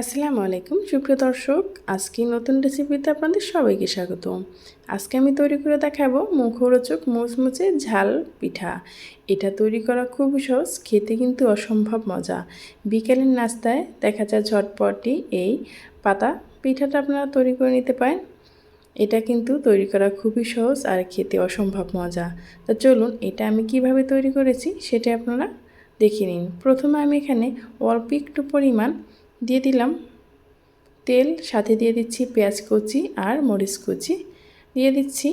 আসসালামু আলাইকুম। সুপ্রিয় দর্শক, আজকে নতুন রেসিপিতে আপনাদের সবাইকে স্বাগত। আজকে আমি তৈরি করে দেখাবো মুখরোচক মুচমুচে ঝাল পিঠা। এটা তৈরি করা খুবই সহজ, খেতে কিন্তু অসম্ভব মজা। বিকেলের নাস্তায় দেখা যায় ঝটপটি এই পাতা পিঠাটা আপনারা তৈরি করে নিতে পারেন। এটা কিন্তু তৈরি করা খুবই সহজ আর খেতে অসম্ভব মজা। তা চলুন, এটা আমি কীভাবে তৈরি করেছি সেটা আপনারা দেখে নিন। প্রথমে আমি এখানে অল্প একটু পরিমাণ দিয়ে দিলাম তেল, সাথে দিয়ে দিচ্ছি পেঁয়াজ কুচি আর মরিচ কুচি। দিয়ে দিচ্ছি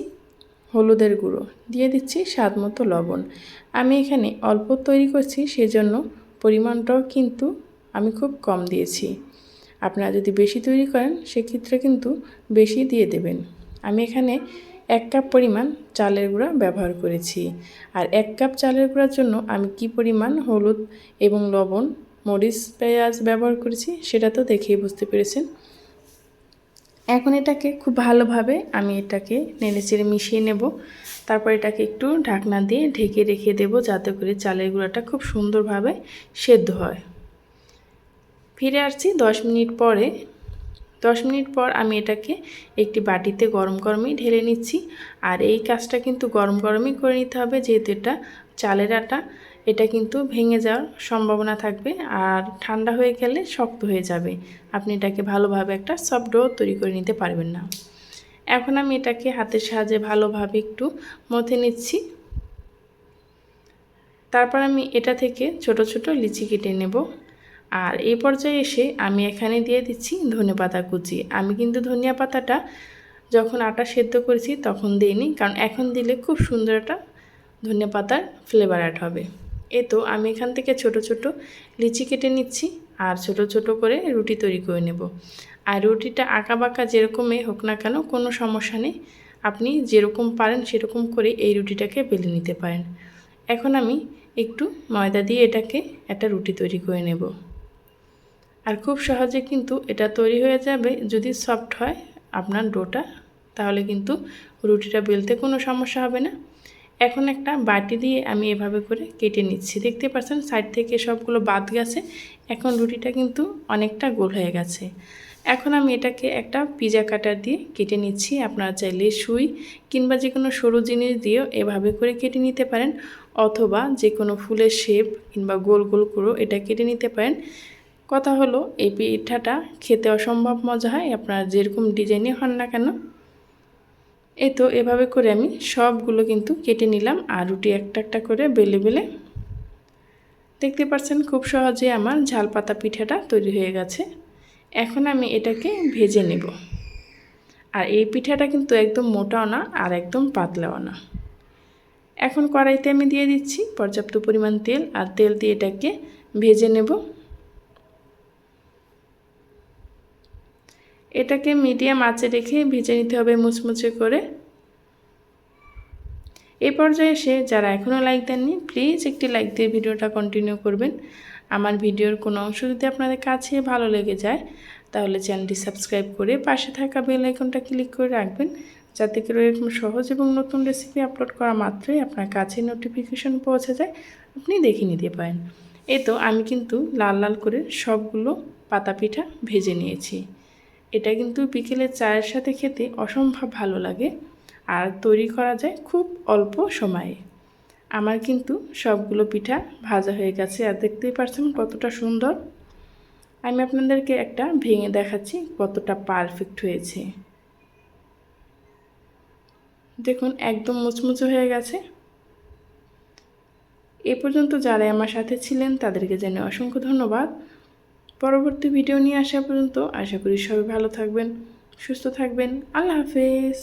হলুদের গুঁড়ো। দিয়ে দিচ্ছি স্বাদ মতো লবণ। আমি এখানে অল্প তৈরি করছি, সেজন্য পরিমাণটাও কিন্তু আমি খুব কম দিয়েছি। আপনারা যদি বেশি তৈরি করেন, সেক্ষেত্রে কিন্তু বেশি দিয়ে দেবেন। আমি এখানে এক কাপ পরিমাণ চালের গুঁড়া ব্যবহার করেছি। আর এক কাপ চালের গুঁড়ার জন্য আমি কি পরিমাণ হলুদ এবং লবণ মরিচ পেঁয়াজ ব্যবহার করেছি, সেটা তো দেখেই বুঝতে পেরেছেন। এখন এটাকে খুব ভালোভাবে আমি এটাকে নেড়ে চেড়ে মিশিয়ে নেব। তারপর এটাকে একটু ঢাকনা দিয়ে ঢেকে রেখে দেব যাতে করে চালের গুঁড়াটা খুব সুন্দরভাবে সেদ্ধ হয়। ফিরে আসছি দশ মিনিট পরে। দশ মিনিট পর আমি এটাকে একটি বাটিতে গরম গরমই ঢেলে নিচ্ছি। আর এই কাজটা কিন্তু গরম গরমই করে নিতে হবে, যেহেতু এটা চালের আটা। এটা কিন্তু ভেঙে যাওয়ার সম্ভাবনা থাকবে আর ঠান্ডা হয়ে গেলে শক্ত হয়ে যাবে। আপনি এটাকে ভালোভাবে একটা সফট ডো তৈরি করে নিতে পারবেন না। এখন আমি এটাকে হাতের সাহায্যে ভালোভাবে একটু মথে নিচ্ছি। তারপর আমি এটা থেকে ছোট ছোট লিচি কেটে নেব। আর এই পর্যায়ে এসে আমি এখানে দিয়ে দিচ্ছি ধনে পাতা কুচি। আমি কিন্তু ধনিয়া পাতাটা যখন আটা সেদ্ধ করেছি তখন দিইনি, কারণ এখন দিলে খুব সুন্দর একটা ধনিয়া পাতার ফ্লেভার অ্যাড হবে। এ তো আমি এখান থেকে ছোট ছোট লিচি কেটে নিচ্ছি আর ছোট ছোট করে রুটি তৈরি করে নেব। আর রুটিটা আঁকা বাঁকা যেরকমই হোক না কেন কোনো সমস্যা নেই। আপনি যেরকম পারেন সেরকম করে এই রুটিটাকে বেলে নিতে পারেন। এখন আমি একটু ময়দা দিয়ে এটাকে একটা রুটি তৈরি করে নেব। আর খুব সহজে কিন্তু এটা তৈরি হয়ে যাবে। যদি সফট হয় আপনার ডোটা, তাহলে কিন্তু রুটিটা বেলতে কোনো সমস্যা হবে না। এখন একটা বাটি দিয়ে আমি এভাবে করে কেটে নিচ্ছি। দেখতে পাচ্ছেন সাইড থেকে সবগুলো বাদ গেছে। এখন রুটিটা কিন্তু অনেকটা গোল হয়ে গেছে। এখন আমি এটাকে একটা পিজা কাটার দিয়ে কেটে নিচ্ছি। আপনারা চাইলে সুই কিংবা যে কোনো সরু জিনিস দিয়েও এভাবে করে কেটে নিতে পারেন অথবা যে কোনো ফুলের শেপ কিংবা গোল গোল করেও এটা কেটে নিতে পারেন। কথা হলো, এই পিঠাটা খেতে অসম্ভব মজা হয়। আপনারা যেরকম ডিজাইনে হন না কেন এই তো এভাবে করে আমি সবগুলো কিন্তু কেটে নিলাম আর রুটি একটা একটা করে বেলে বেলে। দেখতে পাচ্ছেন খুব সহজে আমার ঝাল পাতা পিঠাটা তৈরি হয়ে গেছে। এখন আমি এটাকে ভেজে নেব। আর এই পিঠাটা কিন্তু একদম মোটাও না আর একদম পাতলাও না। এখন কড়াইতে আমি দিয়ে দিচ্ছি পর্যাপ্ত পরিমাণ তেল আর তেল দিয়ে এটাকে ভেজে নেব। এটাকে মিডিয়াম আঁচে রেখে ভেজে নিতে হবে মুচমুচে করে। এই পর্যায়ে এসে যারা এখনও লাইক দেননি প্লিজ একটি লাইক দিয়ে ভিডিওটা কন্টিনিউ করবেন। আমার ভিডিওর কোনো অংশ যদি আপনাদের কাছে ভালো লেগে যায়, তাহলে চ্যানেলটি সাবস্ক্রাইব করে পাশে থাকা বেল আইকনটা ক্লিক করে রাখবেন, যাতে করে এরকম সহজ এবং নতুন রেসিপি আপলোড করা মাত্রই আপনার কাছে নোটিফিকেশন পৌঁছে যায়, আপনি দেখে নিতে পারেন। এ তো আমি কিন্তু লাল লাল করে সবগুলো পাতা পিঠা ভেজে নিয়েছি। এটা কিন্তু বিকেলের চায়ের সাথে খেতে অসম্ভব ভালো লাগে আর তৈরি করা যায় খুব অল্প সময়ে। আমার কিন্তু সবগুলো পিঠা ভাজা হয়ে গেছে আর দেখতেই পাচ্ছেন কতটা সুন্দর। আমি আপনাদেরকে একটা ভেঙে দেখাচ্ছি কতটা পারফেক্ট হয়েছে। দেখুন একদম মুচমুচে হয়ে গেছে। এ পর্যন্ত যারা আমার সাথে ছিলেন তাদেরকে জেনে অসংখ্য ধন্যবাদ। পরবর্তী ভিডিও নিয়ে আসা পর্যন্ত আশা করি সবাই ভালো থাকবেন সুস্থ থাকবেন। আল্লাহ হাফেজ।